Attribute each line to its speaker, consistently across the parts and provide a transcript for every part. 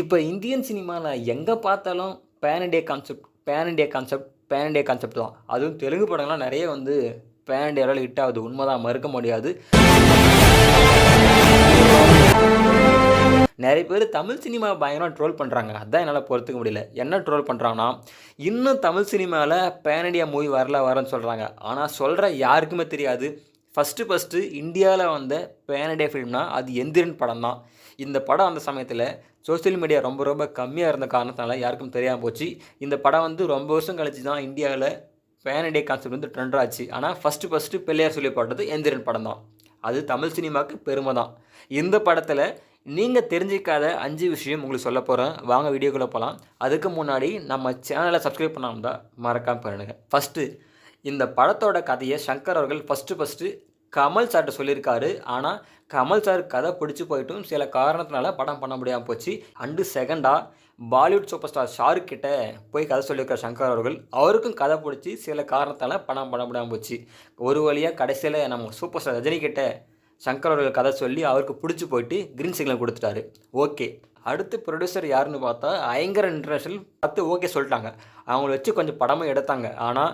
Speaker 1: இப்போ இந்தியன் சினிமாவில் எங்கே பார்த்தாலும் pan India concept pan India concept pan India concept தான். அதுவும் தெலுங்கு படங்கள்லாம் நிறைய வந்து பேன் இண்டியாவில் ஹிட் ஆகுது. உண்மைதான் மறுக்க முடியாது. நிறைய பேர் தமிழ் சினிமா பயங்கரமாக ட்ரோல் பண்ணுறாங்க அதான் என்னால் பொறுத்துக்க முடியல. என்ன ட்ரோல் பண்ணுறாங்கன்னா இன்னும் தமிழ் சினிமாவில் பேனடியா மூவி வரல வரேன்னு சொல்கிறாங்க ஆனால் சொல்கிற யாருக்குமே தெரியாது. ஃபஸ்ட்டு ஃபஸ்ட்டு இந்தியாவில் வந்த பேனடே ஃபிலிம்னா அது எந்திரன் படம் தான் இந்த படம் அந்த சமயத்தில் சோஷியல் மீடியா ரொம்ப ரொம்ப கம்மியாக இருந்த காரணத்தினால யாருக்கும் தெரியாமல் போச்சு. இந்த படம் வந்து ரொம்ப வருஷம் கழிச்சு தான் இந்தியாவில் பேனடே கான்செப்ட் வந்து ட்ரெண்ட் ஆச்சு. ஆனால் ஃபஸ்ட்டு ஃபஸ்ட்டு பிள்ளையார் சொல்லி எந்திரன் படம் தான் அது தமிழ் சினிமாவுக்கு பெருமை தான். இந்த படத்தில் நீங்கள் தெரிஞ்சிக்காத அஞ்சு விஷயம் உங்களுக்கு சொல்ல போகிறேன் வாங்க வீடியோக்குள்ளே போகலாம் அதுக்கு முன்னாடி நம்ம சேனலை சப்ஸ்கிரைப் பண்ணாமல் தான் மறக்காமல் பண்ணுங்கள் ஃபஸ்ட்டு இந்த படத்தோட கதையை சங்கர் அவர்கள் ஃபஸ்ட்டு ஃபஸ்ட்டு கமல் சார்கிட்ட சொல்லியிருக்காரு. ஆனால் கமல் சார் கதை பிடிச்சி போயிட்டும். சில காரணத்தினால படம் பண்ண முடியாமல் போச்சு. அண்டு செகண்டாக பாலிவுட் சூப்பர் ஸ்டார் ஷாருக் கிட்ட போய் கதை சொல்லியிருக்கார் சங்கர் அவர்கள் அவருக்கும் கதை பிடிச்சி சில காரணத்தால் படம் பண்ண முடியாமல் போச்சு. ஒரு வழியாக கடைசியில் நம்ம சூப்பர் ஸ்டார் ரஜினி கிட்ட சங்கர் அவர்கள் கதை சொல்லி அவருக்கு பிடிச்சி போயிட்டு க்ரீன் சிக்னல் கொடுத்துட்டாரு. ஓகே அடுத்து ப்ரொடியூசர் யாருன்னு பார்த்தா ஐங்கர் இன்டர்நேஷனல் பார்த்து ஓகே சொல்லிட்டாங்க. அவங்கள வச்சு கொஞ்சம் படமும் எடுத்தாங்க. ஆனால்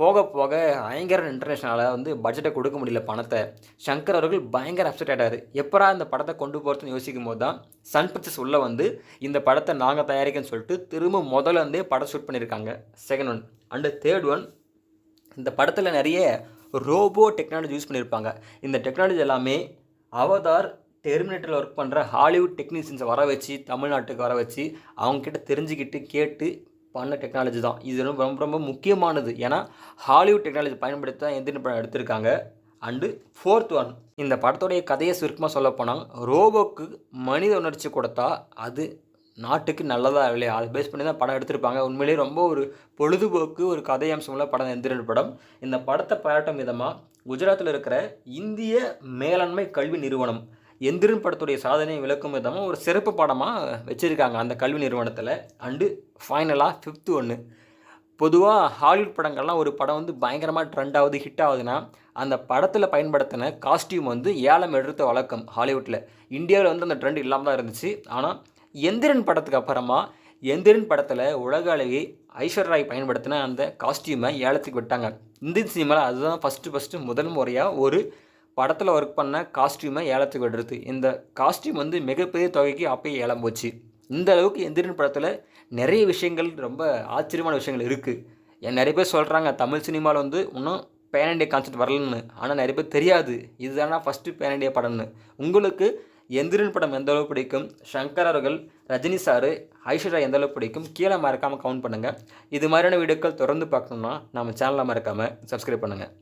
Speaker 1: போக போக ஐங்கரன் இன்டர்நேஷ்னலால் வந்து பட்ஜெட்டை கொடுக்க முடியல பணத்தை. சங்கர் அவர்கள் பயங்கர அப்செட் ஆகிட்டார் எப்பரா இந்த படத்தை கொண்டு போகிறதுன்னு யோசிக்கும் போது தான் சன் பிக்சர்ஸ் உள்ளே வந்து இந்த படத்தை நாங்கள் தயாரிக்கன்னு சொல்லிட்டு திரும்ப முதல்ல இருந்தே படம் ஷூட் பண்ணியிருக்காங்க second one and third one இந்த படத்தில் நிறைய ரோபோ டெக்னாலஜி யூஸ் பண்ணியிருப்பாங்க இந்த டெக்னாலஜி எல்லாமே அவதார் டெர்மினேட்டரில் ஒர்க் பண்ணுற ஹாலிவுட் டெக்னீஷியன்ஸை வர வச்சு தமிழ்நாட்டுக்கு வர வச்சு அவங்கக்கிட்ட தெரிஞ்சுக்கிட்டு கேட்டு பண்ண டெக்னாலஜி தான். இது ரொம்ப ரொம்ப ரொம்ப முக்கியமானது. ஏன்னா ஹாலிவுட் டெக்னாலஜி பயன்படுத்தி தான் எந்திரன் படம் எடுத்திருக்காங்க. அண்டு ஃபோர்த் ஒன் இந்த படத்துடைய கதையை சுருக்கமாக சொல்லப்போனால் ரோபோக்கு மனித உணர்ச்சி கொடுத்தா அது நாட்டுக்கு நல்லதாக இல்லையா? அதை பேஸ் பண்ணி தான் படம் எடுத்திருப்பாங்க. உண்மையிலேயே ரொம்ப ஒரு பொழுதுபோக்கு ஒரு கதை அம்சமுள்ள படம் எந்திரன் படம். இந்த படத்தை பாராட்டும் விதமாக குஜராத்தில் இருக்கிற இந்திய மேலாண்மை கல்வி நிறுவனம் எந்திரன் படத்துடைய சாதனையை விளக்கும் விதமாக ஒரு சிறப்பு பாடமாக வச்சுருக்காங்க அந்த கல்வி நிறுவனத்தில். அண்டு ஃபைனலாக ஃபிஃப்த்து ஒன்று பொதுவாக ஹாலிவுட் படங்கள்லாம் ஒரு படம் வந்து பயங்கரமாக ட்ரெண்ட் ஆகுது ஹிட் ஆகுதுன்னா அந்த படத்தில் பயன்படுத்தின காஸ்டியூம் வந்து ஏலம் எடுத்த வழக்கம் ஹாலிவுட்டில் இந்தியாவில் வந்து அந்த ட்ரெண்ட் இல்லாமல் தான் இருந்துச்சு. ஆனால் எந்திரன் படத்துக்கு அப்புறமா எந்திரன் படத்தில் உலக அளவே ஐஸ்வர் ராய் பயன்படுத்தின அந்த காஸ்டியூமை ஏலத்துக்கு விட்டாங்க. இந்தியன் சினிமாவில் அதுதான் ஃபஸ்ட்டு ஃபஸ்ட்டு முதல் முறையாக ஒரு படத்தில் ஒர்க் பண்ண காஸ்டியூமை ஏலத்துக்கு விடுறது. இந்த காஸ்டியூம் வந்து மிகப்பெரிய தொகைக்கு அப்பயே ஏலம் போச்சு. இந்த அளவுக்கு எந்திரன் படத்தில் நிறைய விஷயங்கள் ரொம்ப ஆச்சரியமான விஷயங்கள் இருக்குது என் நிறைய பேர் சொல்கிறாங்க தமிழ் சினிமாவில் வந்து இன்னும் பேன் இண்டியா கான்செப்ட் வரலன்னு. ஆனால் நிறைய பேர் தெரியாது. இதுதானா ஃபஸ்ட்டு பேன் இண்டியா படம்னு. உங்களுக்கு எந்திரன் படம் எந்த அளவு பிடிக்கும்? சங்கர் அவர்கள் ரஜினி சாரு ஐஸ்வர்யா எந்த அளவு பிடிக்கும்? கீழே மறக்காமல் கவுண்ட் பண்ணுங்கள் இது மாதிரியான வீடியோக்கள் தொடர்ந்து பார்க்கணுன்னா நம்ம சேனலை மறக்காமல் சப்ஸ்கிரைப் பண்ணுங்கள்